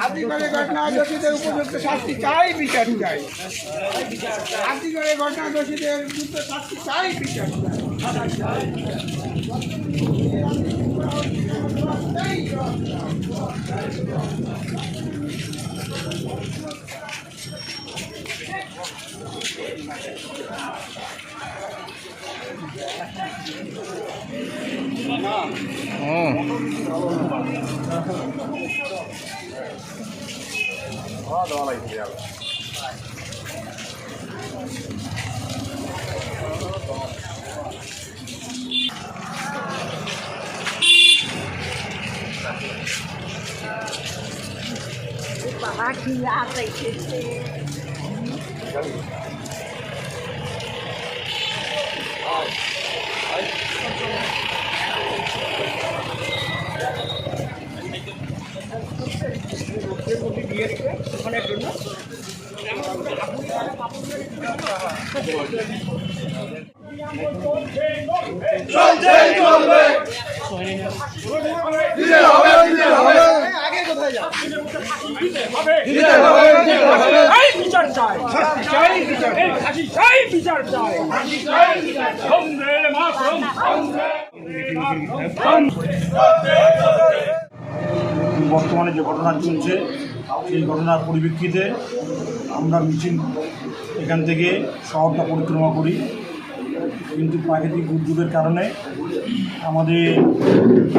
আদিবাসী ঘটনা দোষীদের উপযুক্ত শাস্তি চাই বিচার। চাই আদিবাসী ঘটনা দোষীদের উপযুক্ত শাস্তি চাই বিচার চাই ও ভালো ভালো বাবা কি আসাইছে চলছে চলবে দিতে হবে দিতে হবে দিতে হবে দিতে হবে এই বিচার চাই। চাই বিচার চাই। বিচার চাই। বন্দে মাতরম বর্তমানে যে ঘটনা চলছে সেই ঘটনার পরিপ্রেক্ষিতে আমরা মিছিল এখান থেকে শহরটা পরিক্রমা করি। কিন্তু প্রাকৃতিক দুর্যোগের কারণে আমাদের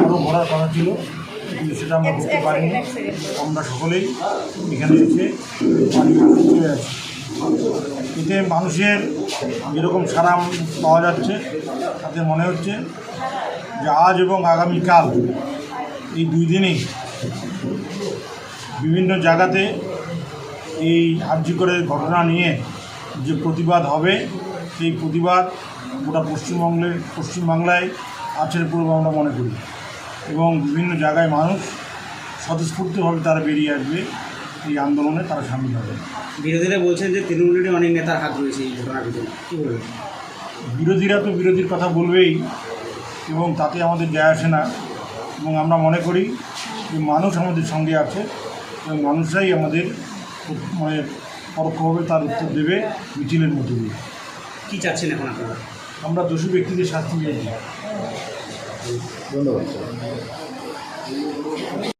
আরও ঘোরার কথা ছিল। কিন্তু সেটা আমরা করতে পারিনি। আমরা সকলেই এখানে এসে চলে আসি এতে মানুষের যেরকম সারা পাওয়া যাচ্ছে তাতে মনে হচ্ছে যে আজ এবং আগামীকাল এই দুই দিনেই বিভিন্ন জায়গাতে এই আর্যিকরের ঘটনা নিয়ে যে প্রতিবাদ হবে সেই প্রতিবাদ গোটা পশ্চিমবঙ্গের পশ্চিমবাংলায় আছে বলে আমরা মনে করি। এবং বিভিন্ন জায়গায় মানুষ স্বতঃস্ফূর্তভাবে তারা বেরিয়ে আসবে এই আন্দোলনে তারা সামিল হবে। বিরোধীরা বলছেন যে তৃণমূলের অনেক নেতার হাত রয়েছে এই ঘটনার পিছনে কী বলবেন? বিরোধীরা তো বিরোধীর কথা বলবেই এবং তাতে আমাদের যায় আসে না। এবং আমরা মনে করি যে মানুষ আমাদের সঙ্গে আছে এবং মানুষরাই আমাদের মানে পরোক্ষভাবে তার উত্তর দেবে মিছিলের মধ্যে দিয়ে। কী চাচ্ছেন এখন আপনারা? আমরা দোষী ব্যক্তিদের শাস্তি 이的다 고.